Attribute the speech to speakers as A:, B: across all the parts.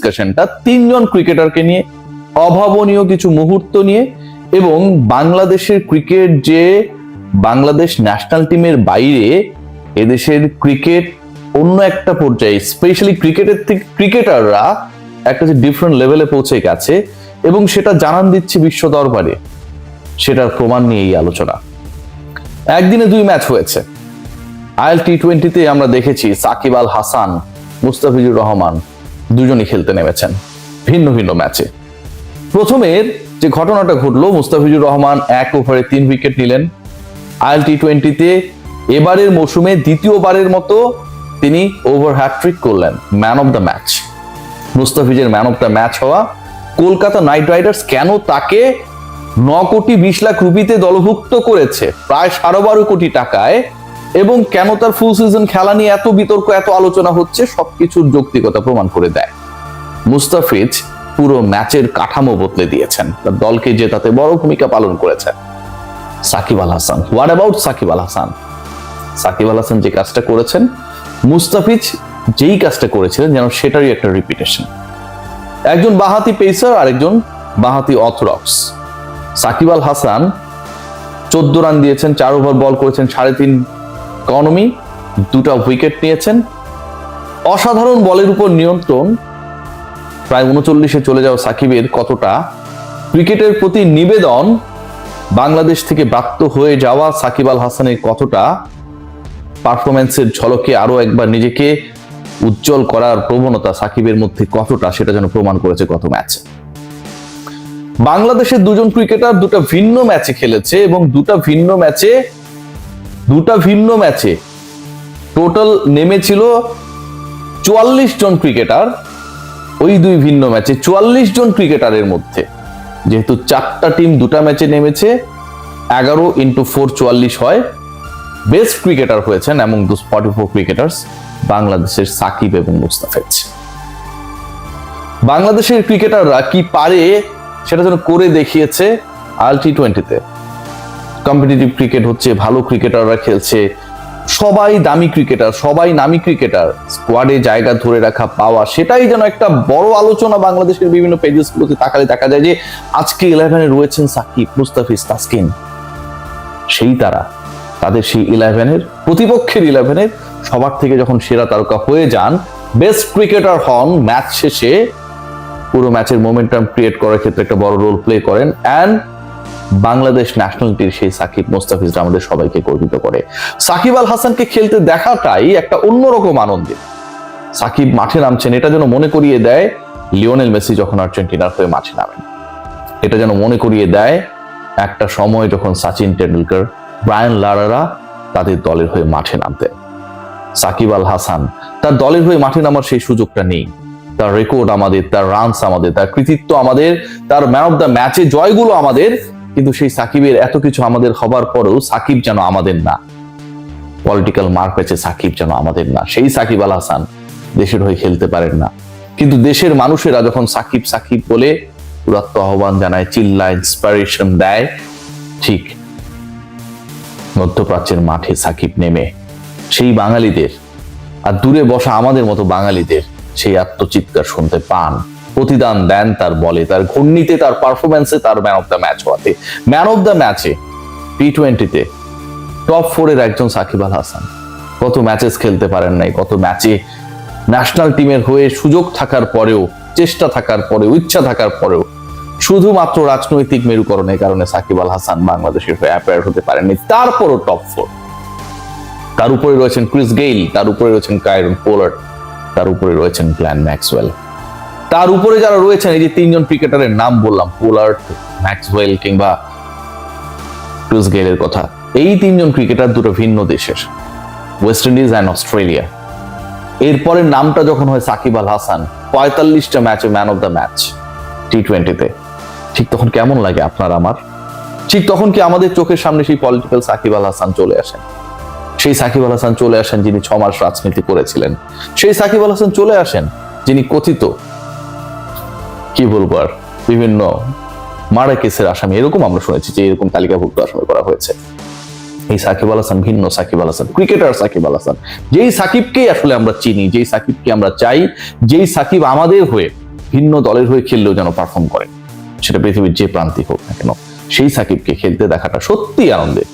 A: ডিসকাশনটা তিনজন ক্রিকেটারকে নিয়ে, অভাবনীয় কিছু মুহূর্ত নিয়ে এবং বাংলাদেশের ক্রিকেট যে বাংলাদেশ ন্যাশনাল টিমের বাইরে এদেশের ক্রিকেট অন্য একটা পর্যায়ে স্পেশালি ক্রিকেটের থেকে ক্রিকেটাররা একটা যে ডিফারেন্ট লেভেলে পৌঁছে গেছে এবং সেটা জানান দিচ্ছে বিশ্ব দরবারে। সেটার প্রমাণ নিয়ে এই আলোচনা। একদিনে দুই ম্যাচ হয়েছে। আইএল টি টোয়েন্টিতে আমরা দেখেছি সাকিব আল হাসান, মুস্তাফিজুর রহমান দুজনই খেলতে নেমেছেন। ভিন্ন ভিন্ন ম্যাচে। প্রথমের যে ঘটনাটা ঘটলো, মুস্তাফিজুর রহমান এক ওভারে তিন উইকেট নিলেন। আইএল টি টোয়েন্টিতে এবারের মৌসুমে দ্বিতীয়বারের মতো তিনি ওভার হ্যাট্রিক করলেন, ম্যান অফ দ্য ম্যাচ। মুস্তাফিজের ম্যান অফ দ্য ম্যাচ হওয়া কলকাতা নাইট রাইডার্স কেন তাকে ন কোটি বিশ লাখ রুপিতে দলভুক্ত করেছে? প্রায় সাড়ে বারো কোটি টাকায় এবং কেন তার ফুল সিজন খেলা নিয়ে এত বিতর্ক, এত আলোচনা হচ্ছে, সবকিছুর যৌক্তিকতা প্রমাণ করে দেয়। মুস্তাফিজ পুরো ম্যাচের কাঠামো বদলে দিয়েছেন। তার দলকে জেতাতে বড় ভূমিকা পালন করেছেন। Shakib Al Hasan. What about Shakib Al Hasan? Shakib Al Hasan যে কাজটা করেছেন, মুস্তাফিজ যেই কাজটা করেছিলেন যেন সেটারই একটা রিপিটেশন একজন বাহাতি পেসার আরেকজন বাহাতি অথরক্স সাকিব আল হাসান চোদ্দ রান দিয়েছেন, চার ওভার বল করেছেন, সাড়ে তিন ইকনমি দুটা উইকেট নিয়েছেন। অসাধারণ বলের উপর নিয়ন্ত্রণ। প্রায় উনচল্লিশে চলে যাওয়া সাকিবের কতটা ক্রিকেটের প্রতি নিবেদন, বাংলাদেশ থেকে প্রাপ্ত হয়ে যাওয়া সাকিব আল হাসানের কতটা পারফরমেন্সের ঝলকে আরও একবার নিজেকে উজ্জ্বল করার প্রবণতা সাকিবের মধ্যে কতটা সেটা যেন প্রমাণ করেছে গত ম্যাচ। বাংলাদেশের দুজন ক্রিকেটার দুটো ভিন্ন ম্যাচে খেলেছে এবং দুটো ভিন্ন ম্যাচে দুটা ভিন্ন ম্যাচে টোটাল নেমেছিল চুয়াল্লিশ জন ক্রিকেটার ওই দুই ভিন্ন ম্যাচে, চুয়াল্লিশ জন ক্রিকেটারের মধ্যে। যেহেতু চারটা টিম দুটা ম্যাচে নেমেছে, এগারো ইন্টু ফোর চুয়াল্লিশ হয়। বেস্ট ক্রিকেটার হয়েছেন এবং দু ফর্টি ফোর ক্রিকেটার্স বাংলাদেশের সাকিব এবং মুস্তাফিজ। বাংলাদেশের ক্রিকেটাররা কি পারে সেটা যেন করে দেখিয়েছে আল টি টোয়েন্টিতে কম্পিটিটিভ ক্রিকেট হচ্ছে, ভালো ক্রিকেটাররা খেলছে। সবাই দামি ক্রিকেটার সবাই নামি ক্রিকেটার স্কোয়াডে জায়গা ধরে রাখা, পাওয়া, সেটাই যেন একটা বড় আলোচনা বাংলাদেশের বিভিন্ন পেজেস গুলোতে তাকালে দেখা যায় যে, আজকে ইলেভেনে রয়েছেন সাকিব, মুস্তাফিজ, তাসকিন। সেই তারা, তাদের সেই ইলেভেনের প্রতিপক্ষের ইলেভেনের সবার থেকে যখন সেরা তারকা হয়ে যান বেস্ট ক্রিকেটার হন ম্যাচ শেষে, পুরো ম্যাচের মোমেন্টাম ক্রিয়েট করার ক্ষেত্রে একটা বড় রোল প্লে করেন। অ্যান্ড বাংলাদেশ ন্যাশনাল টির সেই সাকিব মোস্তাফিজরা আমাদের সবাইকে গর্বিত করে। সাকিব আল হাসানকে খেলতে দেখাটাই একটা অন্যরকম আনন্দের। সাকিব মাঠে নামছেন, এটা যেন মনে করিয়ে দেয় লিওনেল মেসি যখন আর্জেন্টিনার হয়ে মাঠে নামেন। এটা যেন মনে করিয়ে দেয় একটা সময় যখন সচিন টেন্ডুলকার ব্রায়ান লারারা তাদের দলের হয়ে মাঠে নামতেন। সাকিব আল হাসান তার দলের হয়ে মাঠে নামার সেই সুযোগটা নেই। তার রেকর্ড আমাদের, তার রানস আমাদের, তার কৃতিত্ব আমাদের, তার ম্যান অফ দ্য ম্যাচে জয়গুলো আমাদের কিন্তু সেই সাকিবের এত কিছু আমাদের হবার পরেও সাকিব যেন আমাদের না। পলিটিক্যাল মার্ক পেয়েছে সাকিব যেন আমাদের না। সেই সাকিব আল হাসান দেশের হয়ে খেলতে পারেন না। কিন্তু দেশের মানুষেরা যখন সাকিব সাকিব বলে উদাত্ত আহ্বান জানায় চিল্লা ইন্সপিরেশন দেয়, ঠিক মধ্যপ্রাচ্যের মাঠে সাকিব নেমে। সেই বাঙালিদের, আর দূরে বসা আমাদের মতো বাঙালিদের সেই আত্মচিৎকার শুনতে পান। প্রতিদান দেন তার বলে, তার ঘূর্ণিতে, তার পারফরমেন্সে তার ম্যান অফ দ্য ম্যাচ হওয়াতে। ম্যান অফ দ্য ম্যাচে টি টোয়েন্টিতে টপ ফোরের একজন সাকিব আল হাসান। কত ম্যাচেস খেলতে পারেন নাই, কত ম্যাচে ন্যাশনাল টিমের হয়ে সুযোগ থাকার পরেও, চেষ্টা থাকার পরেও, ইচ্ছা থাকার পরেও, শুধুমাত্র রাজনৈতিক মেরুকরণের কারণে সাকিব আল হাসান বাংলাদেশের হয়ে অ্যাপেয়ার হতে পারেননি। তারপরও টপ ফোর তার উপরে রয়েছেন ক্রিস গেইল তার উপরে রয়েছেন কায়রন পোলার্ড তার উপরে রয়েছেন গ্ল্যান ম্যাক্সওয়েল তার উপরে যারা রয়েছেন, এই যে তিনজন ক্রিকেটারের নাম বললাম, পোলার্ড, ম্যাক্সওয়েল কিংবা ক্রিস গেইলের কথা, এই তিনজন ক্রিকেটার দুটো ভিন্ন দেশের, ওয়েস্ট ইন্ডিজ অ্যান্ড অস্ট্রেলিয়া। এরপরে নামটা যখন হয় সাকিব আল হাসান, পঁয়তাল্লিশটা ম্যাচে man of the match T টোয়েন্টিতে ঠিক তখন কেমন লাগে আপনার আমার? ঠিক তখন কি আমাদের চোখের সামনে সেই পলিটিক্যাল সাকিব আল হাসান চলে আসেন সেই সাকিব আল হাসান চলে আসেন যিনি ছ মাস রাজনীতি করেছিলেন। সেই সাকিব আল হাসান চলে আসেন যিনি কথিত কি বলব আর? বিভিন্ন মারা কেসের আসামি, এরকম আমরা শুনেছি যে এরকম তালিকাভুক্ত আসামি করা হয়েছে। এই সাকিব আল হাসান, ভিন্ন সাকিব আল হাসান ক্রিকেটার সাকিব আল হাসান। যেই সাকিবকেই আসলে আমরা চিনি, যেই সাকিবকে আমরা চাই, যেই সাকিব আমাদের হয়ে ভিন্ন দলের হয়ে খেললেও যেন পারফর্ম করে, সেটা পৃথিবীর যে প্রান্তিক হোক না কেন, সেই সাকিবকে খেলতে দেখাটা সত্যি আনন্দের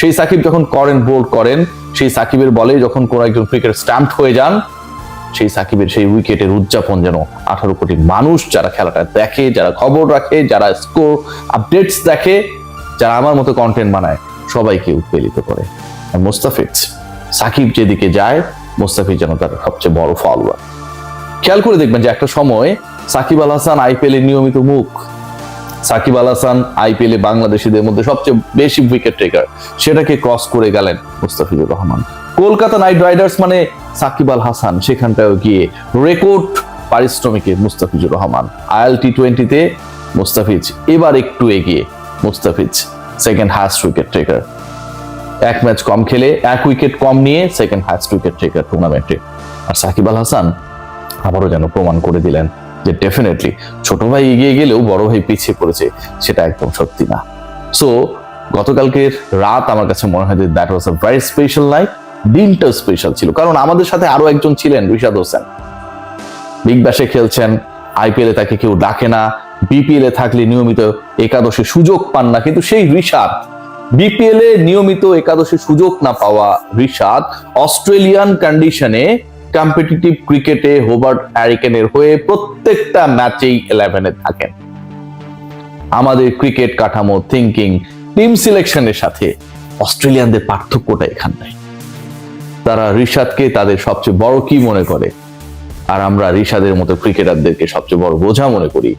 A: সেই সাকিব যখন করেন বোল্ড করেন, সেই সাকিবের বলে যখন কোন একজন ক্রিকেট স্ট্যাম্প হয়ে যান সেই সাকিবের সেই উইকেটের উদযাপন যেন আঠারো কোটি মানুষ যারা খেলাটা দেখে, যারা খবর রাখে, যারা স্কোর আপডেটস দেখে, যারা আমার মতো কন্টেন্ট বানায়, সবাইকে উৎপেলিত করে। মোস্তাফিজ, সাকিব যেদিকে যায়, মোস্তাফিজ যেন তার সবচেয়ে বড় ফলোয়ার খেয়াল করে দেখবেন যে একটা সময় সাকিব আল হাসান আইপিএল এর নিয়মিত মুখ। সাকিব আল হাসান আইপিএল এ বাংলাদেশিদের মধ্যে সবচেয়ে বেশি উইকেট টেকার সেটাকে ক্রস করে গেলেন মুস্তাফিজুর রহমান। কলকাতা নাইট রাইডার্স মানে সাকিব আল হাসান সেখানটাও গিয়ে রেকর্ড পারিশ্রমিকে মুস্তাফিজুর রহমান। আইএল টি টোয়েন্টিতে মুস্তাফিজ, এবার একটু এগিয়ে Mustafiz second highest wicket taker এক ম্যাচ কম খেলে, এক উইকেট কম নিয়ে সেকেন্ড হায়েস্ট উইকেট টেকার টুর্নামেন্টে আর সাকিব আল হাসান আবারও যেন প্রমাণ করে দিলেন যে ডেফিনেটলি ছোট ভাই এগিয়ে গেলেও বড় ভাই পিছিয়ে পড়েছে, সেটা একদম সত্যি না। সো গতকালকের রাত আমার কাছে মনে হয় যে that was a very special night দিনটা স্পেশাল ছিল। কারণ আমাদের সাথে আরও একজন ছিলেন রিশাদ হোসেন। বিগ ব্যাশে খেলছেন আইপিএল তাকে কেউ ডাকে না বিপিএল এ থাকলে নিয়মিত একাদশে সুযোগ পান না, কিন্তু সেই রিশাদ বিপিএল এ নিয়মিত একাদশে সুযোগ না পাওয়া রিশাদ অস্ট্রেলিয়ান কন্ডিশনে কম্পিটিটিভ ক্রিকেটে হোবার্ট হ্যারিকেনের হয়ে প্রত্যেকটা ম্যাচেই ইলেভেনে থাকেন। আমাদের ক্রিকেট কাঠামো থিঙ্কিং টিম সিলেকশনের সাথে অস্ট্রেলিয়ানদের পার্থক্যটা এখানটাই তারা রিশাদকে তাদের সবচেয়ে বড় কি মনে করে? আর আমরা রিশাদের মতো ক্রিকেটারদেরকে সবচেয়ে বড় বোঝা মনে করি।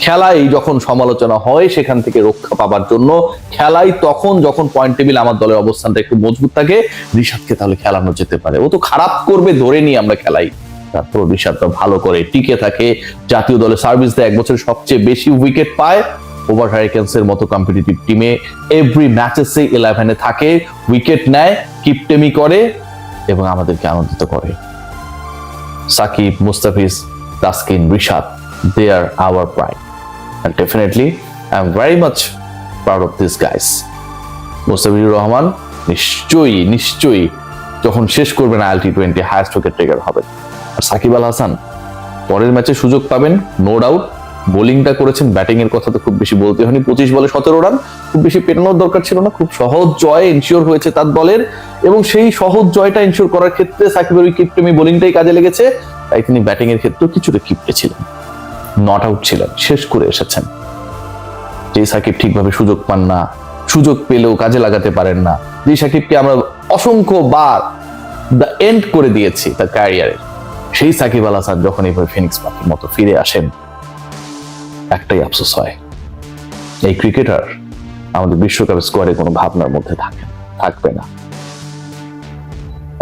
A: খেলায় যখন সমালোচনা হয় সেখান থেকে রক্ষা পাবার জন্য, খেলাই তখন যখন পয়েন্ট টেবিল আমার দলের অবস্থানটা একটু মজবুত থাকে ঋষাদকে তাহলে খেলানো যেতে পারে। ও তো খারাপ করবে, ধরে নিই আমরা খেলাই। তারপর ঋষাদটা ভালো করে টিকে থাকে। জাতীয় দলে সার্ভিস দেয়, এক বছর সবচেয়ে বেশি উইকেট পায়। ওভার হ্যারিকেন্স এর মতো কম্পিটিটিভ টিমে এভরি ম্যাচেসে ইলেভেনে থাকে উইকেট নেয় কিপটেমি করে। এবং আমাদেরকে আনন্দিত করে। Shakib, Mustafiz, Taskin, Rishad they are our pride and definitely, I'm very much proud of these guys. Mustafizur Rahman নিশ্চয়ই নিশ্চয়ই যখন শেষ করবেন IL T twenty highest wicket taker হবেন। আর সাকিব আল হাসান, পরের ম্যাচে সুযোগ পাবেন নো ডাউট বোলিংটা করেছেন ব্যাটিং এর কথা তো খুব বেশি বলতে হয়নি। পঁচিশ বলে সতেরো রান, খুব বেশি পেটানোর দরকার ছিল না, খুব সহজ জয় ইনশিওর হয়েছে তার দলের। এবং সেই সহজ জয়টা ইনশিওর করার ক্ষেত্রে সাকিবের ওই কিপটেমি বোলিংটাই কাজে লেগেছে, তাই তিনি ব্যাটিং এর ক্ষেত্রেও কিছুটা কিপটে ছিলেন। নট আউট ছিলেন, শেষ করে এসেছেন। যে সাকিব ঠিকভাবে সুযোগ পান না, সুযোগ পেলেও কাজে লাগাতে পারেন না, যে সাকিবকে আমরা অসংখ্য বার দ্য এন্ড করে দিয়েছি তার ক্যারিয়ারে, সেই সাকিব আল হাসান যখন এইভাবে ফিনিক্স পাখির মতো ফিরে আসেন একটাই আফসোস হয়। এই ক্রিকেটার আমাদের বিশ্বকাপ স্কোয়ারে কোনো ভাবনার মধ্যে থাকে থাকবে না।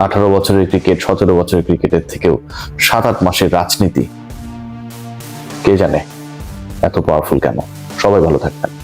A: আঠারো বছরের ক্রিকেট, সতেরো বছরের ক্রিকেটের থেকেও সাত আট মাসের রাজনীতি। কে জানে এত পাওয়ারফুল কেন? সবাই ভালো থাকবেন।